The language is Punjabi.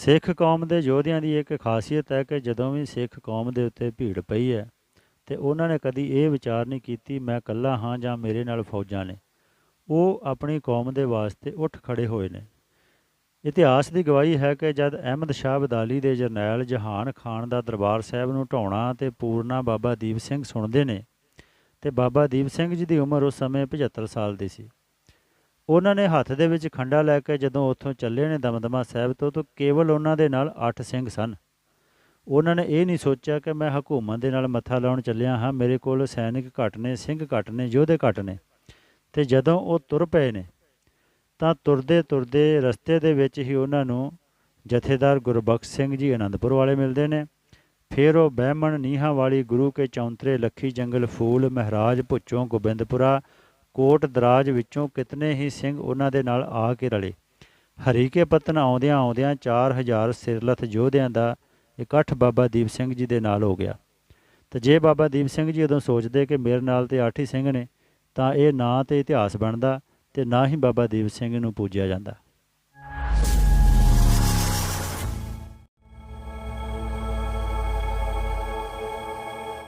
ਸਿੱਖ ਕੌਮ ਦੇ ਯੋਧਿਆਂ ਦੀ ਇੱਕ ਖਾਸੀਅਤ ਹੈ ਕਿ ਜਦੋਂ ਵੀ ਸਿੱਖ ਕੌਮ ਦੇ ਉੱਤੇ ਭੀੜ ਪਈ ਹੈ ਤੇ ਉਹਨਾਂ ਨੇ ਕਦੀ ਇਹ ਵਿਚਾਰ ਨਹੀਂ ਕੀਤੀ, ਮੈਂ ਇਕੱਲਾ ਹਾਂ ਜਾਂ ਮੇਰੇ ਨਾਲ ਫੌਜਾਂ ਨੇ? ਉਹ ਆਪਣੀ ਕੌਮ ਦੇ ਵਾਸਤੇ ਉੱਠ ਖੜੇ ਹੋਏ ਨੇ। ਇਤਿਹਾਸ ਦੀ ਗਵਾਹੀ ਹੈ ਕਿ ਜਦ ਅਹਿਮਦ ਸ਼ਾਹ ਬਦਾਲੀ ਦੇ ਜਰਨੈਲ ਜਹਾਨ ਖਾਨ ਦਾ ਦਰਬਾਰ ਸਾਹਿਬ ਨੂੰ ਢਾਉਣਾ ਤੇ ਪੂਰਨਾ ਬਾਬਾ ਦੀਪ ਸਿੰਘ ਸੁਣਦੇ ਨੇ, ਤੇ ਬਾਬਾ ਦੀਪ ਸਿੰਘ ਜੀ ਦੀ ਉਮਰ ਉਸ ਸਮੇਂ 75 ਸਾਲ ਦੀ ਸੀ। ਉਹਨਾਂ ਨੇ ਹੱਥ ਦੇ ਵਿੱਚ ਖੰਡਾ ਲੈ ਕੇ ਜਦੋਂ ਉੱਥੋਂ ਚੱਲੇ ਨੇ ਦਮਦਮਾ ਸਾਹਿਬ ਤੋਂ, ਤਾਂ ਕੇਵਲ ਉਹਨਾਂ ਦੇ ਨਾਲ 8 ਸਿੰਘ ਸਨ। ਉਹਨਾਂ ਨੇ ਇਹ ਨਹੀਂ ਸੋਚਿਆ ਕਿ ਮੈਂ ਹਕੂਮਤ ਦੇ ਨਾਲ ਮੱਥਾ ਲਾਉਣ ਚੱਲਿਆ ਹਾਂ। ਮੇਰੇ ਕੋਲ ਸੈਨਿਕ ਘੱਟ ਨੇ, ਸਿੰਘ ਘੱਟ ਨੇ, ਯੋਧੇ ਘੱਟ ਨੇ। ਤੇ ਜਦੋਂ ਉਹ ਤੁਰ ਪਏ ਨੇ, ਤਾਂ ਤੁਰਦੇ ਤੁਰਦੇ ਰਸਤੇ ਦੇ ਵਿੱਚ ਹੀ ਉਹਨਾਂ ਨੂੰ ਜਥੇਦਾਰ ਗੁਰਬਖਸ਼ ਸਿੰਘ ਜੀ ਆਨੰਦਪੁਰ ਵਾਲੇ ਮਿਲਦੇ ਨੇ। ਫਿਰ ਉਹ ਬਹਿਮਣ ਨੀਹਾਂ ਵਾਲੀ ਗੁਰੂ ਕੇ ਚੌਂਤਰੇ, ਲੱਖੀ ਜੰਗਲ ਫੂਲ ਮਹਾਰਾਜ ਭੁੱਚੋਂ ਗੋਬਿੰਦਪੁਰਾ ਕੋਟ ਦਰਾਜ ਵਿੱਚੋਂ ਕਿਤਨੇ ਹੀ ਸਿੰਘ ਉਹਨਾਂ ਦੇ ਨਾਲ ਆ ਕੇ ਰਲੇ। ਹਰੀਕੇ ਪਤਨ ਆਉਂਦਿਆਂ ਆਉਂਦਿਆਂ 4000 ਸਿਰਲਥ ਯੋਧਿਆਂ ਦਾ ਇਕੱਠ ਬਾਬਾ ਦੀਪ ਸਿੰਘ ਜੀ ਦੇ ਨਾਲ ਹੋ ਗਿਆ। ਤੇ ਜੇ ਬਾਬਾ ਦੀਪ ਸਿੰਘ ਜੀ ਉਦੋਂ ਸੋਚਦੇ ਕਿ ਮੇਰੇ ਨਾਲ ਤੇ ਅੱਠ ਹੀ ਸਿੰਘ ਨੇ, ਤਾਂ ਇਹ ਨਾ ਤੇ ਇਤਿਹਾਸ ਬਣਦਾ ਤੇ ਨਾ ਹੀ ਬਾਬਾ ਦੀਪ ਸਿੰਘ ਨੂੰ ਪੂਜਿਆ ਜਾਂਦਾ।